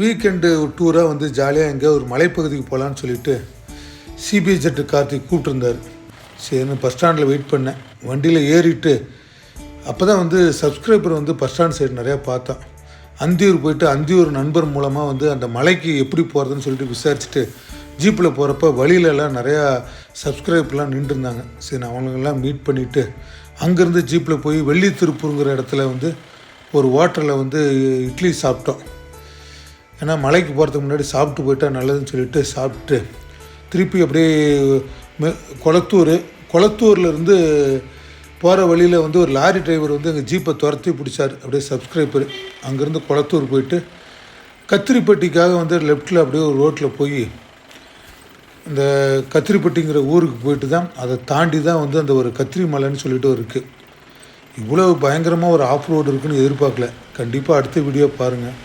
Weekend டூராக வந்து ஜாலியாக எங்கே ஒரு மலைப்பகுதிக்கு போகலான்னு சொல்லிட்டு சிபிஐ ஜெட்டு கார்த்திக் கூப்பிட்டுருந்தார். சரின்னு பஸ் ஸ்டாண்டில் வெயிட் பண்ணேன். வண்டியில் ஏறிட்டு அப்போ தான் வந்து சப்ஸ்கிரைபர் வந்து பஸ் ஸ்டாண்ட் சைடு நிறையா பார்த்தோம் அந்தியூர் போயிட்டு அந்தியூர் நண்பர் மூலமாக வந்து அந்த மலைக்கு எப்படி போகிறதுன்னு சொல்லிட்டு விசாரிச்சுட்டு ஜீப்பில் போகிறப்ப வழியிலலாம் நிறையா சப்ஸ்கிரைப்லாம் நின்றுருந்தாங்க. சரி நான் அவங்களெல்லாம் மீட் பண்ணிவிட்டு அங்கேருந்து ஜீப்பில் போய் வெள்ளி திருப்பூருங்கிற இடத்துல வந்து ஒரு ஹோட்டலில் வந்து இட்லி சாப்பிட்டோம். ஏன்னா மலைக்கு போகிறதுக்கு முன்னாடி சாப்பிட்டு போயிட்டா நல்லதுன்னு சொல்லிட்டு சாப்பிட்டு திருப்பி அப்படியே குளத்தூர் கொளத்தூர் கொளத்தூர்லேருந்து போகிற வழியில் வந்து ஒரு லாரி டிரைவர் வந்து எங்கள் ஜீப்பை துரத்தி பிடிச்சார். அப்படியே சப்ஸ்கிரைபர். அங்கேருந்து குளத்தூர் போயிட்டு கத்திரிப்பட்டிக்காக வந்து லெஃப்ட்டில் அப்படியே ஒரு ரோட்டில் போய் இந்த கத்திரிப்பட்டிங்கிற ஊருக்கு போயிட்டு தான் அதை தாண்டி தான் வந்து அந்த ஒரு கத்திரி மலைன்னு சொல்லிட்டு இருக்குது இவ்வளோ பயங்கரமாக ஒரு ஆஃப் ரோடு இருக்குன்னு எதிர்பார்க்கல. கண்டிப்பாக அடுத்த வீடியோ பாருங்கள்